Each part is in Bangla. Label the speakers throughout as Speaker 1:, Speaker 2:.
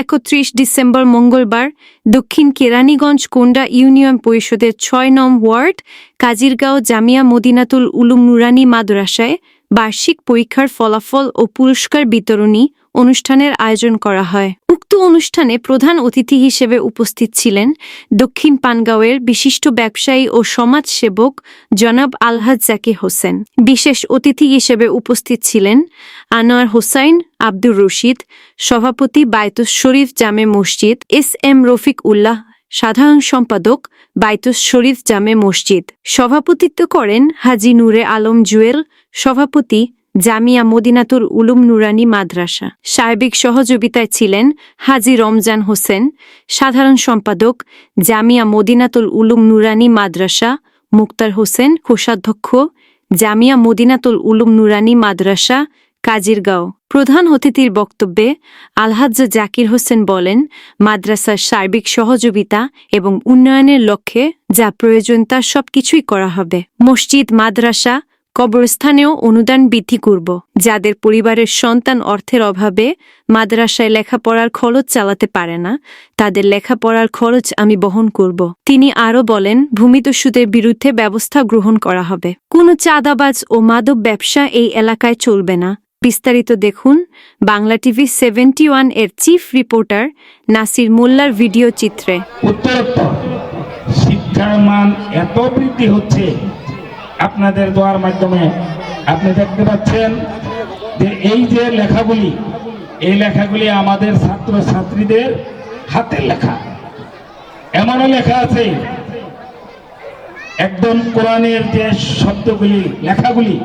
Speaker 1: একত্রিশ ডিসেম্বর মঙ্গলবার দক্ষিণ কেরানীগঞ্জ কোন্ডা ইউনিয়ন পরিষদের ছয় নম ওয়ার্ড, কাজিরগাঁও জামিয়া মদিনাতুল উলুম নুরানি মাদ্রাসায় বার্ষিক পরীক্ষার ফলাফল ও পুরস্কার বিতরণী অনুষ্ঠানের আয়োজন করা হয়। উক্ত অনুষ্ঠানে প্রধান অতিথি হিসেবে উপস্থিত ছিলেন দক্ষিণ পানগাঁওয়ের বিশিষ্ট ব্যবসায়ী ও সমাজসেবক জনাব আলহাজ জাকির হোসেন। বিশেষ অতিথি হিসেবে উপস্থিত ছিলেন আনোয়ার হোসাইন, আব্দুর রশিদ, সভাপতি বায়তুস শরীফ জামে মসজিদ, এস এম রফিক উল্লাহ, সাধারণ সম্পাদক বাইতুস শরীফ জামে মসজিদ। সভাপতিত্ব করেন হাজি নূরে আলম জুয়েল, সভাপতি জামিয়া মদিনাতুল উলুম নুরানি মাদ্রাসা। সার্বিক সহযোগিতায় ছিলেন হাজি রমজান হোসেন, সাধারণ সম্পাদক জামিয়া মদিনাতুল উলুম নুরানি মাদ্রাসা, মুক্তার হোসেন কোষাধ্যক্ষ জামিয়া মদিনাতুল উলুম নুরানি মাদ্রাসা, কাজিরগাঁও। প্রধান অতিথির বক্তব্যে আলহাজ্জ জাকির হোসেন বলেন, মাদ্রাসার সার্বিক সহযোগিতা এবং উন্নয়নের লক্ষ্যে যা প্রয়োজন তা সবকিছুই করা হবে। মসজিদ, মাদ্রাসা কবরস্থানেও অনুদান বৃদ্ধি করব। যাদের পরিবারের সন্তান অর্থের অভাবে মাদ্রাসায় লেখাপড়ার খরচ চালাতে পারে না, তাদের লেখাপড়ার খরচ আমি বহন করব। তিনি আরও বলেন ভূমিদস্যুদের বিরুদ্ধে ব্যবস্থা গ্রহণ করা হবে। কোনো চাঁদাবাজ ও মাদক ব্যবসা এই এলাকায় চলবে না। বিস্তারিত দেখুন বাংলা টিভি সেভেন্টি ওয়ানের চিফ রিপোর্টার নাসির মোল্লার ভিডিও চিত্রে।
Speaker 2: শিক্ষার মান এত বৃদ্ধি হচ্ছে আপনাদের দোয়ার মাধ্যমে আপনি দেখতে পাচ্ছেন যে এই যে লেখাগুলি, এই লেখাগুলি আমাদের ছাত্র ছাত্রীদের হাতের লেখা। এমনও লেখা আছে, একদম কোরআনের যে শব্দগুলি, লেখাগুলি,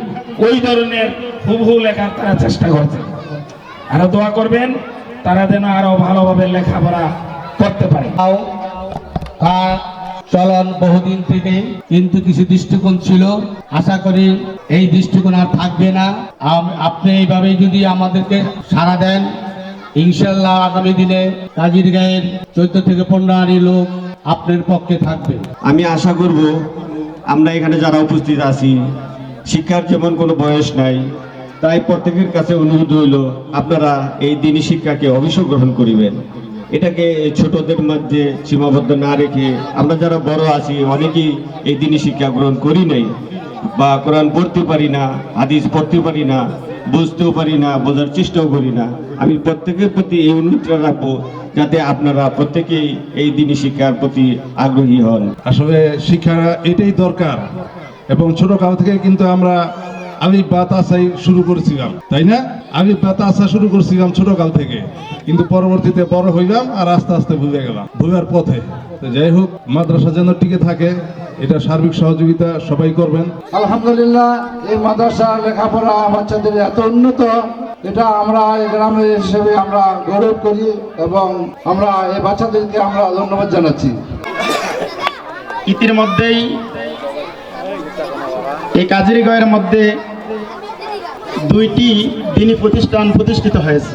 Speaker 2: ওই ধরনের হুবহু লেখার তারা চেষ্টা করছে। আরও দোয়া করবেন, তারা যেন আরও ভালোভাবে লেখাপড়া করতে পারে।
Speaker 3: চলন বহুদিন থেকে কিন্তু কিছু দৃষ্টিকোণ ছিল। আশা করি এই দৃষ্টিকোণ আর থাকবে না। আপনি এইভাবে যদি আমাদেরকে সাড়া দেন, ইনশাল্লাহ আগামী দিনে কাজির গায়ের চোদ্দ থেকে পনেরো আনি লোক আপনার পক্ষে থাকবে।
Speaker 4: আমি আশা করব আমরা এখানে যারা উপস্থিত আছি, শিক্ষার যেমন কোনো বয়স নাই, তাই প্রত্যেকের কাছে অনুরোধ হইল আপনারা এই দিনী শিক্ষাকে অবশ্যই গ্রহণ করিবেন। এটাকে ছোটদের মধ্যে সীমাবদ্ধ না রেখে আমরা যারা বড় আছি, অনেকেই এই দিনই শিক্ষা গ্রহণ করি নাই বা কোরআন পড়তে পারি না, হাদিস পড়তে পারি না, বুঝতেও পারি না, বোঝার চেষ্টাও করি না। আমি প্রত্যেকের প্রতি এই অনুরোধটা রাখব যাতে আপনারা প্রত্যেকেই এই দিনই শিক্ষার প্রতি আগ্রহী হন।
Speaker 5: আসলে শিক্ষা এটাই দরকার এবং ছোটকাল থেকে কিন্তু আমরা আলিফ বাত আসাই শুরু করেছিলাম তাই না? আমি বাত আসা শুরু করেছিলাম ছোটকাল থেকে কিন্তু পরবর্তীতে বড় হইলাম আর আস্তে আস্তে ভুলে গেলাম। ভুলার পথে। তো যাই হোক মাদ্রাসা যেন টিকে থাকে এটা সার্বিক সহযোগিতা সবাই করবেন।
Speaker 6: আলহামদুলিল্লাহ এই মাদ্রাসা লেখাপড়া বাচ্চাদের এত উন্নত এটা আমরা এই গ্রামের হিসেবে আমরা গৌরব করি এবং আমরা এই বাচ্চাদেরকে আমরা ধন্যবাদ জানাচ্ছি।
Speaker 7: ইতিমধ্যেই এই কাজিরগয়ের মধ্যে দুইটি দিনী প্রতিষ্ঠান প্রতিষ্ঠিত হয়েছে।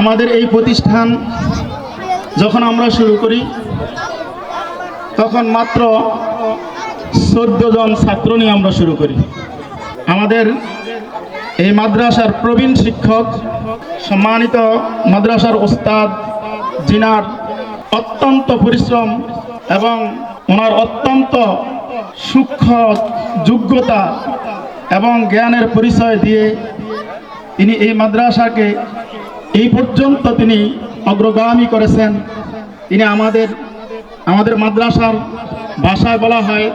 Speaker 7: আমাদের এই প্রতিষ্ঠান যখন আমরা শুরু করি, তখন মাত্র চোদ্দ জন ছাত্র নিয়ে আমরা শুরু করি। আমাদের এই মাদ্রাসার প্রবীণ শিক্ষক, সম্মানিত মাদ্রাসার ওস্তাদ জিনার অত্যন্ত পরিশ্রম এবং ওনার অত্যন্ত সূক্ষ্ম যোগ্যতা এবং জ্ঞানের পরিচয় দিয়ে তিনি এই মাদ্রাসাকে এই পর্যন্ত তিনি অগ্রগামী করেছেন। তিনি আমাদের আমাদের মাদ্রাসার ভাষায় বলা হয়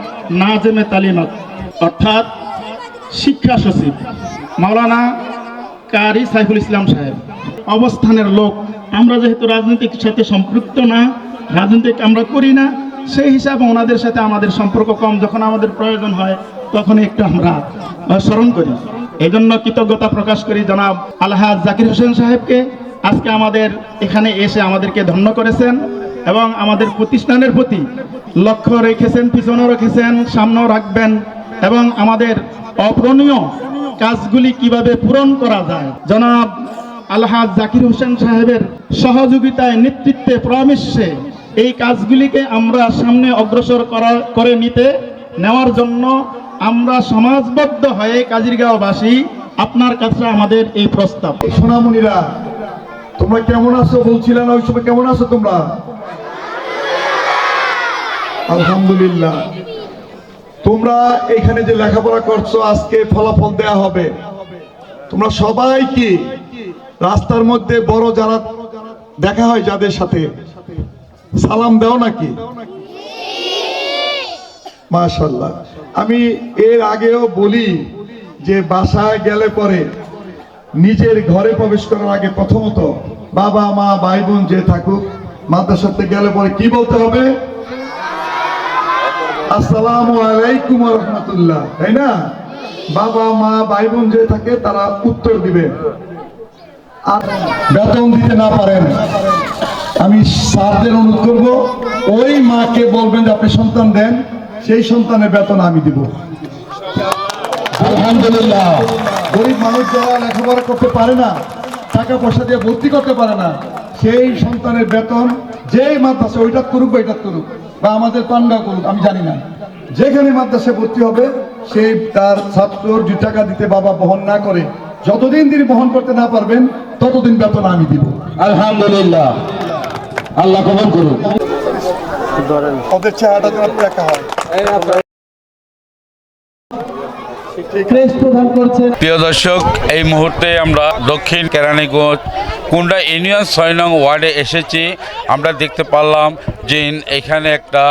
Speaker 7: নাজেমে তালিমাত, অর্থাৎ শিক্ষা সচিব। মাওলানা কারি সাইফুল ইসলাম সাহেব, অবস্থানের লোক। আমরা যেহেতু রাজনৈতিক সাথে সম্পৃক্ত না, রাজনৈতিক আমরা করি না, সেই হিসাবে ওনাদের সাথে আমাদের সম্পর্ক কম। যখন আমাদের প্রয়োজন হয় তখন একটু আমরা স্মরণ করি। এই জন্য কৃতজ্ঞতা প্রকাশ করি জনাব আলহাজ জাকির হোসেন সাহেবকে। আজকে আমাদের এখানে এসে আমাদেরকে ধন্য করেছেন এবং আমাদের প্রতিষ্ঠানের প্রতি লক্ষ্য রেখেছেন, পিছনেও রেখেছেন, সামনেও রাখবেন এবং আমাদের অপূরণীয় কাজগুলি কীভাবে পূরণ করা যায়। জনাব আলহাজ জাকির হোসেন সাহেবের সহযোগিতায়, নেতৃত্বে, পরামর্শে এই কাজগুলিকে আমরা সামনে অগ্রসর করা, করে নিতে, নেওয়ার জন্য আমরা সমাজবদ্ধ হয়ে কাজিরগাঁওবাসী আপনার কাছে আমাদের এই প্রস্তাব।
Speaker 6: সোনামণিরা, তোমরা
Speaker 8: কেমন আছো? বলছিলে না, ওই সময় কেমন আছো তোমরা? আলহামদুলিল্লাহ। তোমরা এখানে যে লেখাপড়া করছ, আজকে ফলাফল দেয়া হবে। তোমরা সবাই কি রাস্তার মধ্যে বড় যারা দেখা হয় যাদের সাথে, সালাম দাও নাকি? মাশাল্লাহ আমি এর আগেও বলি যে বাসায় গেলে পরে নিজের ঘরে প্রবেশ করার আগে প্রথমত বাবা, মা ভাই বোন যে থাকুক, মাদ্রাসাতে গেলে পরে কি বলতে হবে? আসসালামু আলাইকুম রহমতুল্লাহ। তাই না? বাবা, মা ভাই বোন যে থাকে তারা উত্তর দিবে। আর বেতন দিতে না পারেন। আমি স্যারদের অনুরোধ করব, ওই মাকে বলবেন যে আপনি সন্তান দেন। সেই সন্তানের বেতন আমি দিব। আলহামদুলিল্লাহ। গরিব মানুষ যারা লেখাপড়া করতে পারে না টাকা পয়সা দিয়ে ভর্তি করতে পারে না সেই সন্তানের বেতন যেই মাদ্রাসা ওইটা করুক বা এটা করুক বা আমাদের পান্ডা করুক আমি জানি না। যেখানে মাদ্রাসায় ভর্তি হবে সেই তার ছাত্রর দু টাকা দিতে বাবা বহন না করে যতদিন তিনি বহন করতে না পারবেন ততদিন বেতন আমি দিব।
Speaker 3: আলহামদুলিল্লাহ। আল্লাহ কবল করুন
Speaker 8: ওদের চেহারাটা যেন দেখা হয়।
Speaker 9: প্রিয় দর্শক এই মুহূর্তে আমরা দক্ষিণ কেরানীগঞ্জ কুন্ডা ইউনিয়ন ছয় নং ওয়ার্ডে এসেছি। আমরা দেখতে পারলাম যে এখানে একটা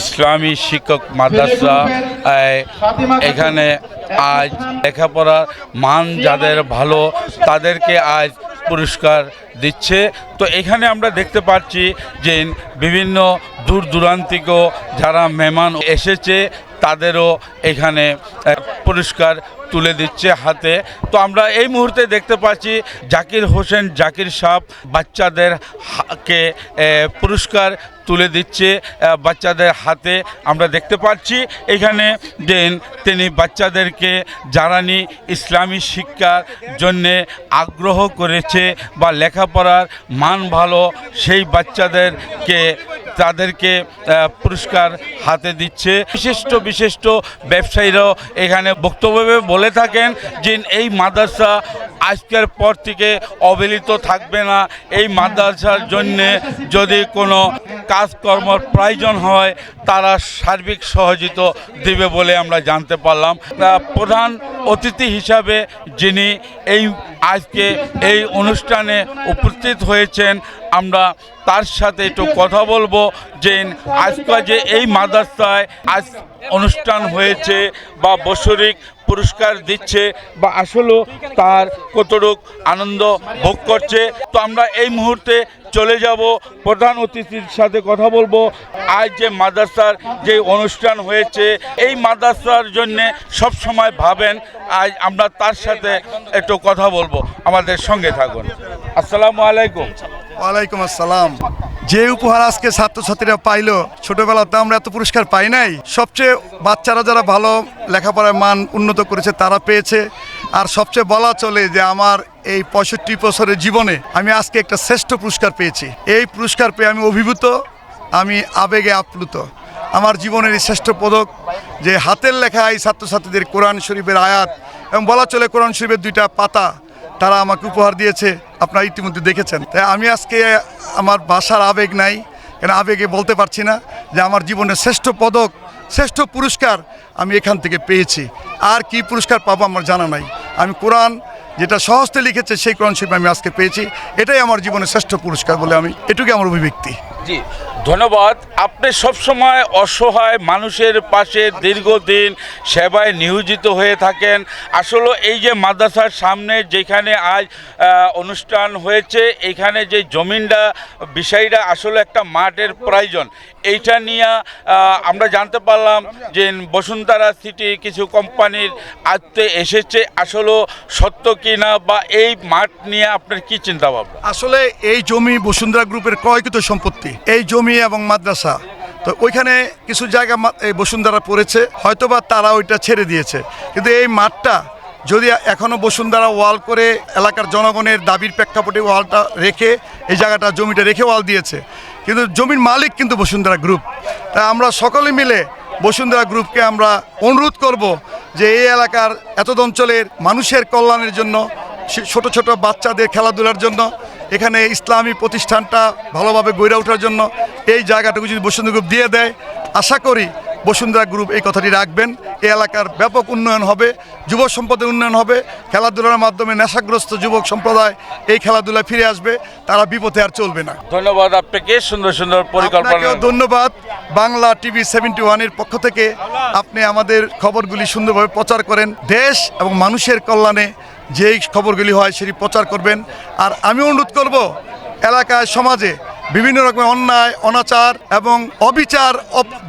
Speaker 9: ইসলামী শিক্ষক মাদ্রাসা এখানে আজ লেখাপড়ার মান যাদের ভালো তাদেরকে আজ পুরস্কার দিচ্ছে। তো এখানে আমরা দেখতে পাচ্ছি যে বিভিন্ন দূর দূরান্তিক যারা মেহমান এসেছে, তাদেরও এখানে পুরস্কার তুলে দিচ্ছে হাতে। তো আমরা এই মুহূর্তে দেখতে পাচ্ছি জাকির হোসেন, জাকির সাহ বাচ্চাদের কে পুরস্কার তুলে দিচ্ছে বাচ্চাদের হাতে। আমরা দেখতে পাচ্ছি এখানে দেন তিনি বাচ্চাদেরকে জ্বালানি ইসলামী শিক্ষার জন্যে আগ্রহ করেছে বা লেখাপড়ার মান ভালো, সেই বাচ্চাদেরকে তাদেরকে পুরস্কার হাতে দিচ্ছে। বিশিষ্ট বিশিষ্ট ব্যবসায়ীরাও এখানে বক্তব্যে বলে থাকেন যে, এই মাদ্রাসা আজকের পর থেকে অবহেলিত থাকবে না। এই মাদ্রাসার জন্যে যদি কোনো কাজকর্মর প্রয়োজন হয়, তারা সার্বিক সহযোগিতা দেবে বলে আমরা জানতে পারলাম। প্রধান অতিথি হিসাবে যিনি এই আজকে এই অনুষ্ঠানে উপস্থিত হয়েছেন, আমরা তার সাথে একটু কথা বলব যে আজকে যে এই মাদ্রাসায় আজ অনুষ্ঠান হয়েছে বা বৎসরিক পুরস্কার দিচ্ছে বা আসলেও তার কতটুক আনন্দ ভোগ করছে। তো আমরা এই মুহূর্তে চলে যাব। প্রধান অতিথির সাথে কথা বলব। আজ যে মাদ্রাসার যে অনুষ্ঠান হয়েছে, এই মাদ্রাসার জন্যে সব সময় ভাবেন, আজ আমরা তার সাথে একটু কথা বলব। আমাদের সঙ্গে থাকুন। আসসালামু আলাইকুম।
Speaker 8: ওয়ালাইকুম আসসালাম। যে উপহার আজকে ছাত্রছাত্রীরা পাইলো ছোটবেলাতে আমরা এত পুরস্কার পাই নাই। সবচেয়ে বাচ্চারা যারা ভালো লেখাপড়ার মান উন্নত করেছে, তারা পেয়েছে। আর সবচেয়ে বলা চলে যে আমার এই পঁয়ষট্টি বছরের জীবনে আমি আজকে একটা শ্রেষ্ঠ পুরস্কার পেয়েছি। এই পুরস্কার পেয়ে আমি অভিভূত, আমি আবেগে আপ্লুত। আমার জীবনের এই শ্রেষ্ঠ পদক যে হাতের লেখা এই ছাত্রছাত্রীদের কোরআন শরীফের আয়াত এবং বলা চলে কোরআন শরীফের দুইটা পাতা তারা আমাকে উপহার দিয়েছে, আপনারা ইতিমধ্যে দেখেছেন। তাই আমি আজকে আমার ভাষার আবেগ নাই, কেন আবেগে বলতে পারছি না যে আমার জীবনের শ্রেষ্ঠ পদক, শ্রেষ্ঠ পুরস্কার আমি এখান থেকে পেয়েছি। আর কি পুরস্কার পাবো আমার জানা নাই। আমি কোরআন যেটা সহজতে লিখেছে, সেই কোরআন শরীফ আমি আজকে পেয়েছি। এটাই আমার জীবনের শ্রেষ্ঠ পুরস্কার বলে আমি, এটুকুই আমার অভিব্যক্তি।
Speaker 9: জি, ধন্যবাদ। আপনি সবসময় অসহায় মানুষের পাশে দীর্ঘদিন সেবায় নিয়োজিত হয়ে থাকেন। আসলে এই যে মাদ্রাসার সামনে যেখানে আজ অনুষ্ঠান হয়েছে, এখানে যে জমিনটা, বিষয়টা আসলে একটা মাঠের প্রয়োজন। এইটা নিয়ে আমরা জানতে পারলাম যে বসুন্ধরা সিটি কিছু কোম্পানির আজতে এসেছে। আসলে সত্য কিনা বা এই মাঠ নিয়ে আপনার কি চিন্তা ভাবনা
Speaker 8: আসলে এই জমি বসুন্ধরা গ্রুপের ক্রয়কৃত সম্পত্তি। এই জমি এবং মাদ্রাসা। তো ওইখানে কিছু জায়গা এই বসুন্ধরা পড়েছে, হয়তোবা তারা ওইটা ছেড়ে দিয়েছে। কিন্তু এই মাঠটা যদি এখনও বসুন্ধরা ওয়াল করে এলাকার জনগণের দাবির প্রেক্ষাপটে ওয়ালটা রেখে, এই জায়গাটা, জমিটা রেখে ওয়াল দিয়েছে। কিন্তু জমির মালিক কিন্তু বসুন্ধরা গ্রুপ। তাই আমরা সকলে মিলে বসুন্ধরা গ্রুপকে আমরা অনুরোধ করব যে এই এলাকার এতদ অঞ্চলের মানুষের কল্যাণের জন্য, ছোট ছোট বাচ্চাদের খেলাধুলার জন্য এখানে ইসলামী প্রতিষ্ঠানটা ভালোভাবে গড়ে ওঠার জন্য এই জায়গাটুকু যদি বসুন্ধরা গ্রুপ দিয়ে দেয় আশা করি বসুন্ধরা গ্রুপ এই কথাটি রাখবেন। এই এলাকার ব্যাপক উন্নয়ন হবে যুব সম্পদের উন্নয়ন হবে। খেলাধুলার মাধ্যমে নেশাগ্রস্ত যুবক সম্প্রদায় এই খেলাধুলায় ফিরে আসবে তারা বিপথে আর চলবে না।
Speaker 9: ধন্যবাদ আপনাকে সুন্দর সুন্দর পরিকল্পনা।
Speaker 8: ধন্যবাদ। বাংলা টিভি সেভেন্টি ওয়ানের পক্ষ থেকে আপনি আমাদের খবরগুলি সুন্দরভাবে প্রচার করেন। দেশ এবং মানুষের কল্যাণে যেই খবরগুলি হয় সেটি প্রচার করবেন। আর আমি অনুরোধ করব, এলাকায়, সমাজে বিভিন্ন রকমের অন্যায়, অনাচার এবং অবিচার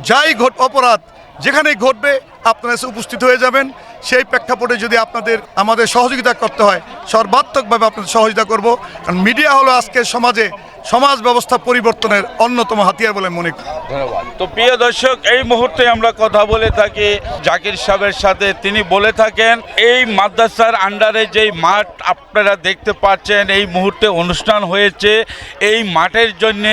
Speaker 8: যাই ঘট অপরাধ যেখানেই ঘটবে, আপনারা এসে উপস্থিত হয়ে যাবেন। সেই প্রেক্ষাপটে যদি আপনাদের, আমাদের সহযোগিতা করতে হয়, সর্বাত্মকভাবে আপনাদের সহযোগিতা করব। কারণ মিডিয়া হলো আজকে সমাজে সমাজ ব্যবস্থা পরিবর্তনের অন্যতম হাতিয়ার বলে মনে করি।
Speaker 9: ধন্যবাদ। তো প্রিয় দর্শক, এই মুহূর্তে আমরা কথা বলে থাকি জাকির সাহেবের সাথে। তিনি বলে থাকেন, এই মাদ্রাসার আন্ডারে যেই মাঠ আপনারা দেখতে পাচ্ছেন, এই মুহূর্তে অনুষ্ঠান হয়েছে। এই মাঠের জন্য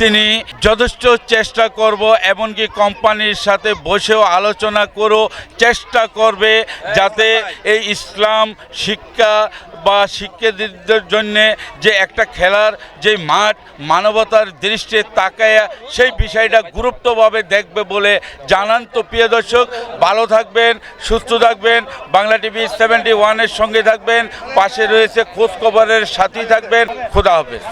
Speaker 9: তিনি যথেষ্ট চেষ্টা করব, এমনকি কোম্পানির সাথে বসেও আলোচনা করো, চেষ্টা করবে। যাতে এই ইসলাম শিক্ষা বা শিক্ষার্থীদের জন্য যে একটা খেলার যে মাঠ, মানবতার দৃষ্টি তাকায়া সেই বিষয়টা গুরুত্বভাবে দেখবে বলে জানান। তো প্রিয় দর্শক, ভালো থাকবেন, সুস্থ থাকবেন, বাংলা টিভি সেভেন্টি ওয়ানের সঙ্গে থাকবেন, পাশে রয়েছে খোঁজ খবরের সাথী থাকবেন। খোদা হাফেজ।